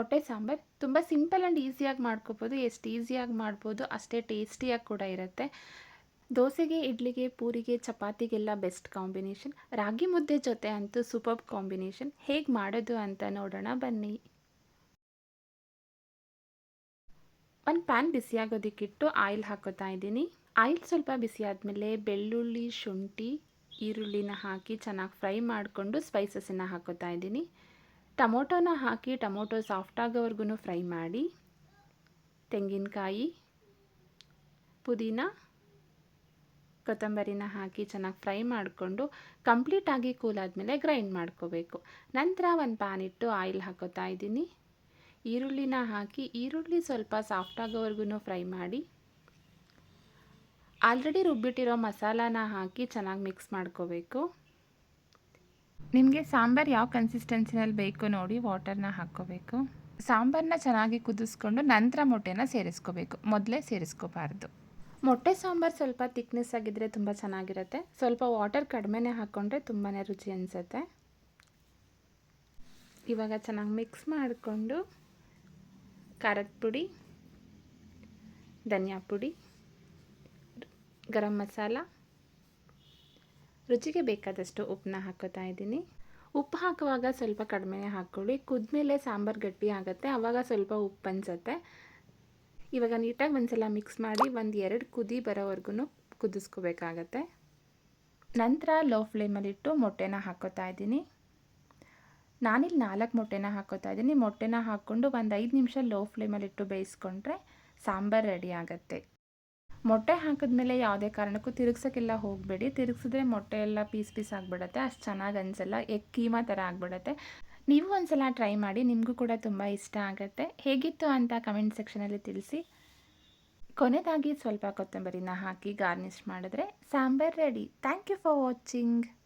ಹೊಟ್ಟೆ ಸಾಂಬಾರು ತುಂಬ simple and ಈಸಿಯಾಗಿ ಮಾಡ್ಕೋಬೋದು, ಎಷ್ಟು ಈಸಿಯಾಗಿ ಮಾಡ್ಬೋದು ಅಷ್ಟೇ ಟೇಸ್ಟಿಯಾಗಿ ಕೂಡ ಇರುತ್ತೆ. ದೋಸೆಗೆ, ಇಡ್ಲಿಗೆ, ಪೂರಿಗೆ, ಚಪಾತಿಗೆಲ್ಲ ಬೆಸ್ಟ್ ಕಾಂಬಿನೇಷನ್. ರಾಗಿ ಮುದ್ದೆ ಜೊತೆ ಅಂತೂ ಸೂಪರ್ ಕಾಂಬಿನೇಷನ್. ಹೇಗೆ ಮಾಡೋದು ಅಂತ ನೋಡೋಣ, ಬನ್ನಿ. ಒಂದು ಪ್ಯಾನ್ ಬಿಸಿಯಾಗೋದಕ್ಕಿಟ್ಟು ಆಯಿಲ್ ಹಾಕೋತಾ ಇದ್ದೀನಿ. ಆಯಿಲ್ ಸ್ವಲ್ಪ ಬಿಸಿ ಆದಮೇಲೆ ಬೆಳ್ಳುಳ್ಳಿ, ಶುಂಠಿ, ಈರುಳ್ಳಿನ ಹಾಕಿ ಚೆನ್ನಾಗಿ ಫ್ರೈ ಮಾಡಿಕೊಂಡು ಸ್ಪೈಸಸನ್ನು ಹಾಕೋತಾ ಇದ್ದೀನಿ. ಟೊಮೊಟೊನ ಹಾಕಿ ಟೊಮೊಟೊ ಸಾಫ್ಟ್ ಆಗೋವರೆಗೂ ಫ್ರೈ ಮಾಡಿ, ತೆಂಗಿನಕಾಯಿ, ಪುದೀನ, ಕೊತ್ತಂಬರಿನ ಹಾಕಿ ಚೆನ್ನಾಗಿ ಫ್ರೈ ಮಾಡಿಕೊಂಡು ಕಂಪ್ಲೀಟಾಗಿ ಕೂಲಾದಮೇಲೆ ಗ್ರೈಂಡ್ ಮಾಡ್ಕೋಬೇಕು. ನಂತರ ಒಂದು ಪ್ಯಾನ್ ಇಟ್ಟು ಆಯಿಲ್ ಹಾಕೋತಾ ಇದ್ದೀನಿ. ಈರುಳ್ಳಿನ ಹಾಕಿ ಈರುಳ್ಳಿ ಸ್ವಲ್ಪ ಸಾಫ್ಟ್ ಆಗೋವರೆಗೂ ಫ್ರೈ ಮಾಡಿ, ಆಲ್ರೆಡಿ ರುಬ್ಬಿಟ್ಟಿರೋ ಮಸಾಲಾನ ಹಾಕಿ ಚೆನ್ನಾಗಿ ಮಿಕ್ಸ್ ಮಾಡ್ಕೋಬೇಕು. ನಿಮಗೆ ಸಾಂಬಾರು ಯಾವ ಕನ್ಸಿಸ್ಟೆನ್ಸಿನಲ್ಲಿ ಬೇಕು ನೋಡಿ ವಾಟರ್ನ ಹಾಕ್ಕೋಬೇಕು. ಸಾಂಬಾರನ್ನ ಚೆನ್ನಾಗಿ ಕುದಿಸ್ಕೊಂಡು ನಂತರ ಮೊಟ್ಟೆನ ಸೇರಿಸ್ಕೋಬೇಕು. ಮೊದಲೇ ಸೇರಿಸ್ಕೋಬಾರ್ದು. ಮೊಟ್ಟೆ ಸಾಂಬಾರು ಸ್ವಲ್ಪ ತಿಕ್ನೆಸ್ ಆಗಿದ್ದರೆ ತುಂಬ ಚೆನ್ನಾಗಿರುತ್ತೆ. ಸ್ವಲ್ಪ ವಾಟರ್ ಕಡಿಮೆನೇ ಹಾಕ್ಕೊಂಡ್ರೆ ತುಂಬಾ ರುಚಿ ಅನಿಸುತ್ತೆ. ಇವಾಗ ಚೆನ್ನಾಗಿ ಮಿಕ್ಸ್ ಮಾಡಿಕೊಂಡು ಖಾರದ ಪುಡಿ, ಧನಿಯಾ ಪುಡಿ, ಗರಂ ಮಸಾಲ ರುಚಿಗೆ ಬೇಕಾದಷ್ಟು ಉಪ್ಪನ್ನ ಹಾಕೋತಾ ಇದ್ದೀನಿ. ಉಪ್ಪು ಹಾಕುವಾಗ ಸ್ವಲ್ಪ ಕಡಿಮೆ ಹಾಕ್ಕೊಳ್ಳಿ. ಕುದ್ಮೇಲೆ ಸಾಂಬಾರು ಗಟ್ಟಿ ಆಗುತ್ತೆ. ಆವಾಗ ಸ್ವಲ್ಪ ಉಪ್ಪು ಅನಿಸುತ್ತೆ. ಇವಾಗ ನೀಟಾಗಿ ಒಂದ್ಸಲ ಮಿಕ್ಸ್ ಮಾಡಿ ಒಂದು ಎರಡು ಕುದಿ ಬರೋವರೆಗೂ ಕುದಿಸ್ಕೋಬೇಕಾಗತ್ತೆ. ನಂತರ ಲೋ ಫ್ಲೇಮಲ್ಲಿಟ್ಟು ಮೊಟ್ಟೆನ ಹಾಕೋತಾ ಇದ್ದೀನಿ. ನಾನಿಲ್ಲಿ ನಾಲ್ಕು ಮೊಟ್ಟೆನ ಹಾಕೋತಾ ಇದ್ದೀನಿ. ಮೊಟ್ಟೆನ ಹಾಕ್ಕೊಂಡು ಒಂದು ಐದು ನಿಮಿಷ ಲೋ ಫ್ಲೇಮಲ್ಲಿಟ್ಟು ಬೇಯಿಸ್ಕೊಂಡ್ರೆ ಸಾಂಬಾರು ರೆಡಿ ಆಗುತ್ತೆ. ಮೊಟ್ಟೆ ಹಾಕಿದ್ಮೇಲೆ ಯಾವುದೇ ಕಾರಣಕ್ಕೂ ತಿರುಗ್ಸೋಕ್ಕೆಲ್ಲ ಹೋಗಬೇಡಿ. ತಿರುಗಿಸಿದ್ರೆ ಮೊಟ್ಟೆ ಎಲ್ಲ ಪೀಸ್ ಪೀಸ್ ಆಗಿಬಿಡತ್ತೆ. ಅಷ್ಟು ಚೆನ್ನಾಗಿ ಅನಿಸಲ್ಲ. ಎಗ್ ಕೀಮಾ ಥರ ಆಗಿಬಿಡತ್ತೆ. ನೀವು ಒಂದ್ಸಲ ಟ್ರೈ ಮಾಡಿ. ನಿಮಗೂ ಕೂಡ ತುಂಬ ಇಷ್ಟ ಆಗುತ್ತೆ. ಹೇಗಿತ್ತು ಅಂತ ಕಮೆಂಟ್ ಸೆಕ್ಷನಲ್ಲಿ ತಿಳಿಸಿ. ಕೊನೆದಾಗಿ ಸ್ವಲ್ಪ ಕೊತ್ತಂಬರಿನ ಹಾಕಿ ಗಾರ್ನಿಷ್ ಮಾಡಿದ್ರೆ sambar ready. Thank you for watching